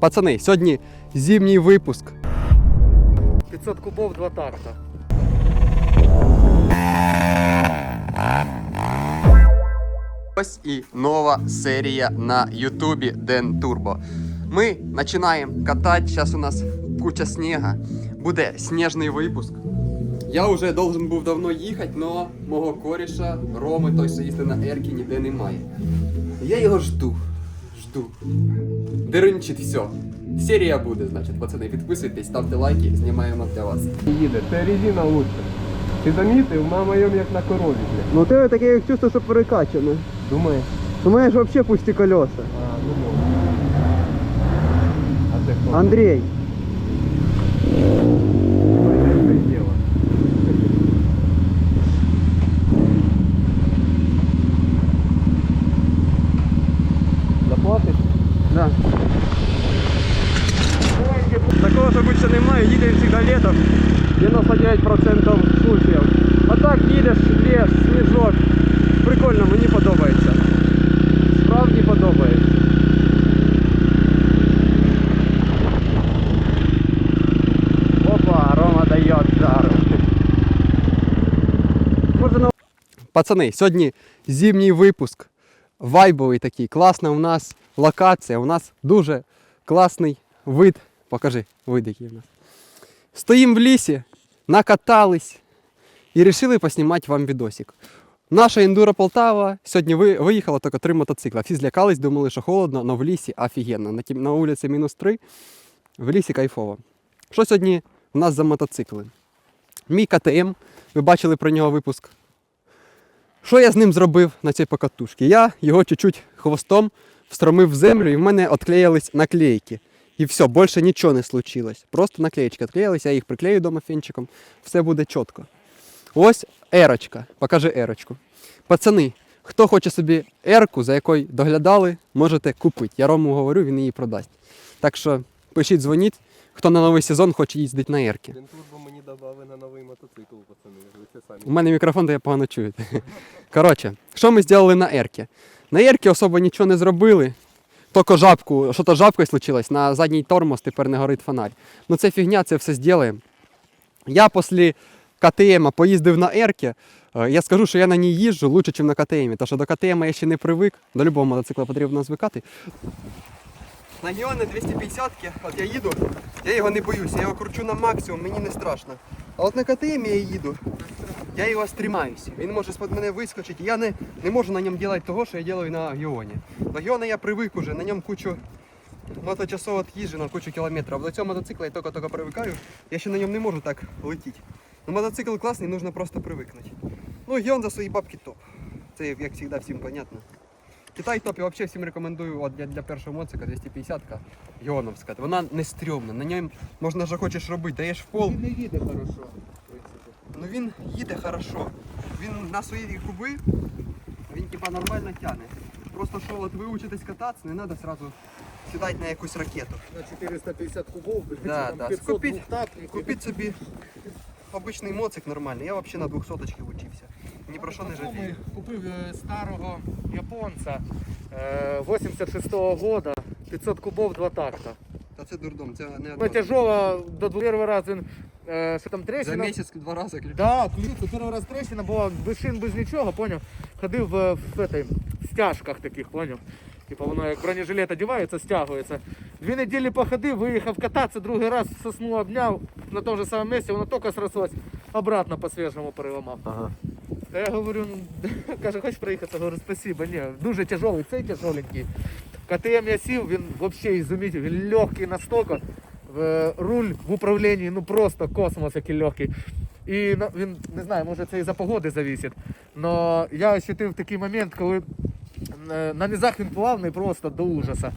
Пацани, сьогодні зимній випуск. 500 кубов, два такта. Ось і нова серія на Ютубі Ден Турбо. Ми починаємо катати. Зараз у нас куча снега. Буде сніжний випуск. Я вже должен був давно їхати, але мого коріша Роми, той, що їздить на Еркі, ніде немає. Я його жду. Жду. Деринчить все. Серія буде, значить, пацани, підписуйтесь, ставте лайки, знімаємо для вас. їде. Це резина лучше. Ти замітив, на моєму як на корові. бля. Ну у тебе таке як чувство, що перекачане. Думаєш? Ж взагалі пусті колеса. А, ну може. А це хто? Андрій. 99% случаїв. А так їдеш, ліс, сніжок. Прикольно, мені подобається. Справді подобається. Опа, Рома дає жару. Може на Пацани, сьогодні зимній випуск. Вайбовий такий. Класна у нас локація. У нас дуже класний вид. Покажи вид, який у нас. Стоїмо в лісі, Накатались і вирішили поснімати вам відосик. Наша ендуро Полтава сьогодні виїхала тільки три мотоцикла. Всі злякались, думали, що холодно, але в лісі офігенно. На, на вулиці мінус 3, в лісі кайфово. Що сьогодні у нас за мотоцикли? Мій КТМ, ви бачили про нього випуск що я з ним зробив на цій покатушці? Я його чуть-чуть хвостом встромив в землю, і в мене відклеїлись наклейки. І все, більше нічого не случилось. Просто наклеєчки відклеїлися, я їх приклею дома фенчиком, все буде чітко. Ось ерочка. Покажи ерочку. Пацани, хто хоче собі ерку, за якою доглядали, можете купити. Я Рому говорю, він її продасть. Так що пишіть, дзвоніть, хто на новий сезон хоче їздити на ерки. Дентурбо мені додали на новий мотоцикл, пацани. Ви це самі. У мене мікрофон, то я погано чую. Коротше, що ми зробили на Еркі? На Еркі особо нічого не зробили. Тільки жабку, що то жабкою случилось, на задній тормоз тепер не горить фонарь. Ну це фігня, це все зробимо. Я після КТМ поїздив на Еркі. Е, Я скажу, що я на ній їжджу краще, ніж на КТМ. Тому що до КТМ я ще не привик. До любого мотоцикла потрібно звикати. На Гіони 250-ки, от я їду, я його не боюся, я його кручу на максимум, мені не страшно. А от на КТМ я їду, я його стримаюся. Він може з-під мене вискочити. Я не, не можу на ньому робити того, що я роблю на Гіоні. До Гіона я привик уже, на ньому кучу моточасов їжджу на кучу кілометрів. До цього мотоцикла я тільки-тільки привикаю. Я ще на ньому не можу так летіти. Ну, мотоцикл класний, нужно просто привикнути. Ну, Гіон за свої бабки топ. Це як завжди всім понятно. Китай топ, я взагалі всім рекомендую от для, для першого моцика 250-ка Гіоновська. Вона не стрьомна, на ньому можна що хочеш робити, даєш в пол. Він не їде хорошо. Ну він їде хорошо. Він на свої куби, він типа нормально тягне. Просто що от ви учитесь кататися, не треба сразу сідати на якусь ракету. На 450 кубов, Да, там да. 500 Купіть-. Купіть собі обичний моцик нормальний. Я взагалі на 200 вчився. Ні про що не жалію. Купив е, старого японця е, 86-го года, 500 кубов, два такта. Та це дурдом, це не одно. тяжело, до двох- перший раз він, е, що там За трещина. місяць два рази ключ. Да, ключ, перший раз трещина була без шин, без нічого, поняв? Ходив в, в, этой, в стяжках таких, поняв? Типа воно як бронежилет одягається, стягується. Дві неділі походив, виїхав кататися, другий раз сосну обняв на тому ж самому місці, воно тільки срослось, обратно по-свіжому переламав. Ага. А я говорю, ну, каже, хочеш проїхатися? Говорю, спасибо, ні, дуже тяжелий, цей тяжеленький. КТМ я сів, він взагалі ізумітив, він легкий настільки, руль в управлінні, ну просто космос який легкий. І на- він, не знаю, може це і за погоди зависить. Но я ощутив такий момент, коли е, на низах він плавний просто до ужаса.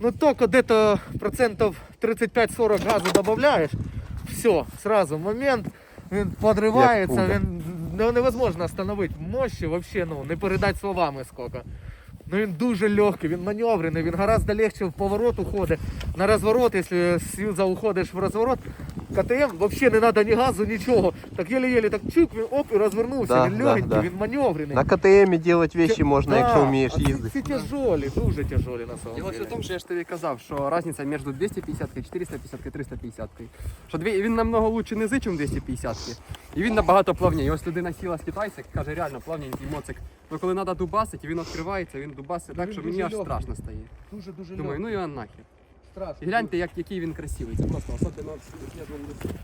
Ну тільки где-то процентів 35-40 газу додаєш, все, сразу момент, він подривається, він ну, невозможно остановити. Мощі вообще, ну, не передати словами сколько. Ну він дуже легкий, він маневрений, він гораздо легше в поворот уходить. На розворот, якщо з Сьюза уходиш в розворот, КТМ взагалі не треба ні газу, нічого. Так єле-єле так чик, він оп і розвернувся, Да, він да, легенький, да. він маневрений. На КТМ делать вещи можно, Да, якщо вмієш а ці- їздити. Ці тяжолі, дуже тяжолі на самом Діло деле. в тому, що я ж тобі казав, що різниця між 250 і 450 і 350. Що дві, він намного лучше низи, ніж 250. І він набагато плавніше. І ось людина сіла з китайця, каже, реально плавненький моцик. Ну коли треба дубасити, він відкривається, він дубасить так, що мені аж страшно стає. Дуже дуже Думаю, ну його нахер. Страшно. І гляньте, як, який він красивий. Це просто особливо в світлому лиці.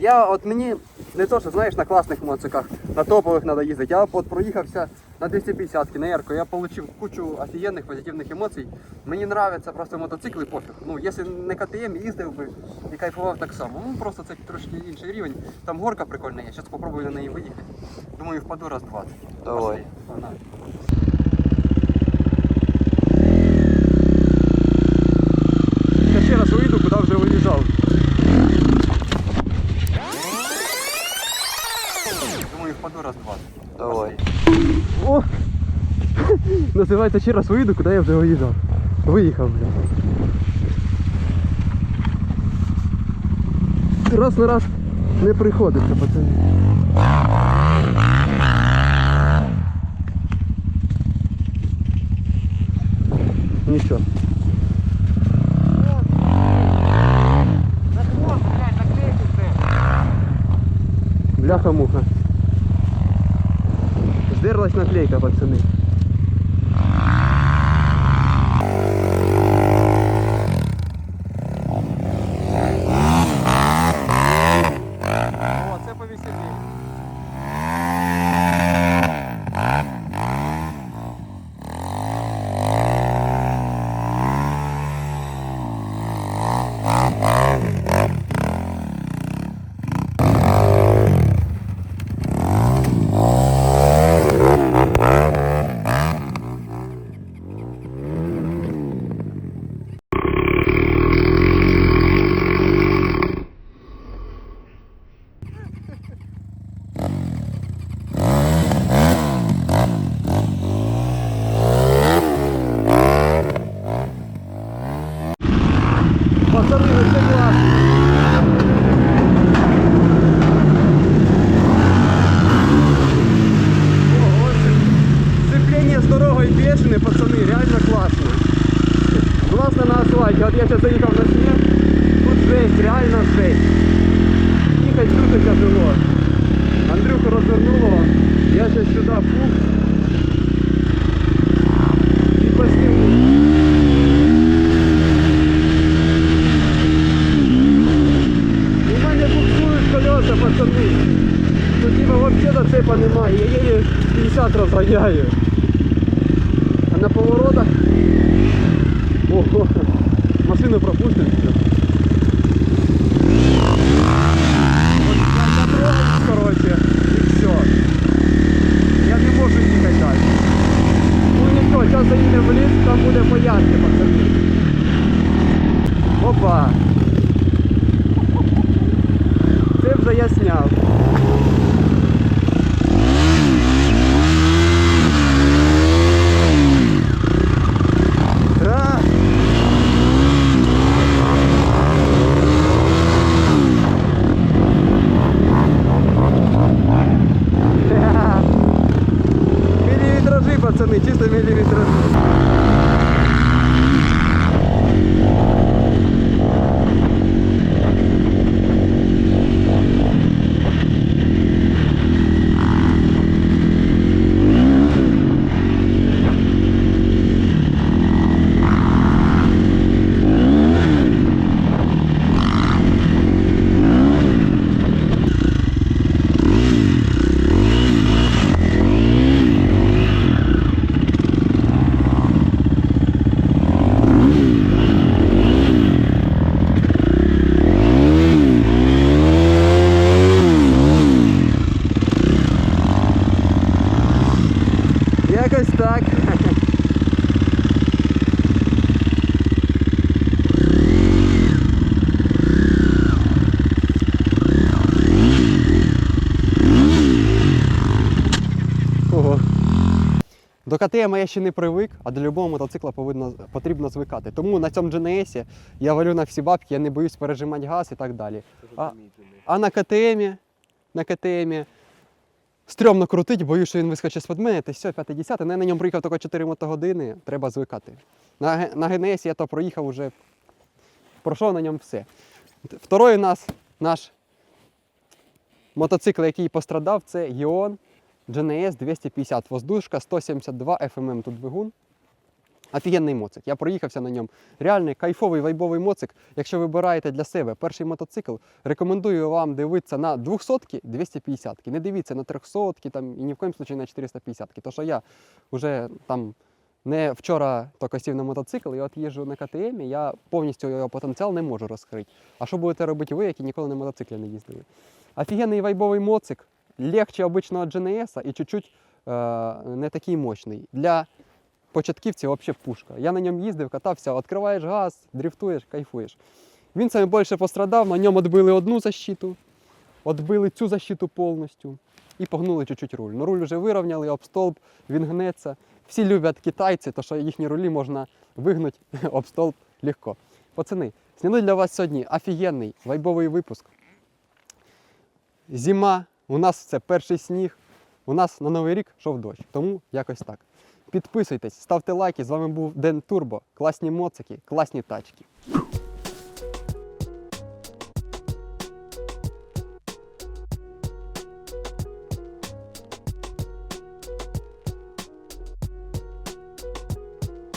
Я от мені не то, що знаєш, на класних моциках, на топових треба їздити. Я от проїхався на 250-ки, на Ерко, я отримав кучу офігенних позитивних емоцій. Мені подобаються просто мотоцикли пофіг. Ну, якщо не КТМ, їздив би і кайфував так само. Ну просто це трошки інший рівень. Там горка прикольна є, зараз спробую на неї виїхати. Думаю, впаду раз 20. Давай. Пошли, Називається ще раз вийду, куди я вже виїжджав. Виїхав, бля. Раз на раз не приходиться, пацани. Нічого. На хвост, блядь, наклейки все. Бляха-муха. Здерлась наклейка, пацани. Я зараз заїхав на сніг, тут жесть, реально жесть. Їхать дуже тяжело. Андрюху розвернуло, я зараз сюди фух. І посніму. У мене буксують колеса, пацани. Типа вообще зацепа немає, я еле 50 розганяю. А на поворотах... Ого, машину пропустить. Короче, и все. Я не можу їхати далі. Ну нічого, зараз заїдемо в ліс, там буде поярче, пацани. Опа! Це вже я сняв. А! Ха! Міліметражі, пацани, чисто міліметражі. До КТМ я ще не привик, а до любого мотоцикла повинно, потрібно звикати. Тому на цьому GNS я валю на всі бабки, я не боюсь пережимати газ і так далі. А, а на КТМ, на КТМ стрьомно крутить, боюсь, що він вискочить з-під мене, та все, 50 Ну, Я на ньому проїхав тільки 4 мотогодини, треба звикати. На, на ГНС я то проїхав уже, пройшов на ньому все. Второй у нас наш мотоцикл, який пострадав, це Гіон GNS 250 воздушка, 172 FMM тут двигун. Офігенний моцик. Я проїхався на ньому. Реальний кайфовий вайбовий моцик. Якщо вибираєте для себе перший мотоцикл, рекомендую вам дивитися на 200 250 Не дивіться на 300 там, і ні в коїм случаї на 450 Тому що я вже там не вчора сів на мотоцикл, і от їжджу на КТМ, я повністю його потенціал не можу розкрити. А що будете робити ви, які ніколи на мотоциклі не їздили? Офігенний вайбовий моцик, легче обичного GNS і чуть-чуть е, не такий мощний. Для початківців взагалі пушка. Я на ньому їздив, катався, відкриваєш газ, дрифтуєш, кайфуєш. Він саме більше пострадав, на ньому відбили одну защиту, відбили цю защиту повністю і погнули чуть-чуть руль. Ну руль вже вирівняли, об столб, він гнеться. Всі люблять китайці, то що їхні рулі можна вигнути об столб легко. Пацани, зняли для вас сьогодні офігенний вайбовий випуск. Зима, у нас це перший сніг. У нас на Новий рік йшов дощ, тому якось так. Підписуйтесь, ставте лайки. З вами був Ден Турбо. Класні моцики, класні тачки.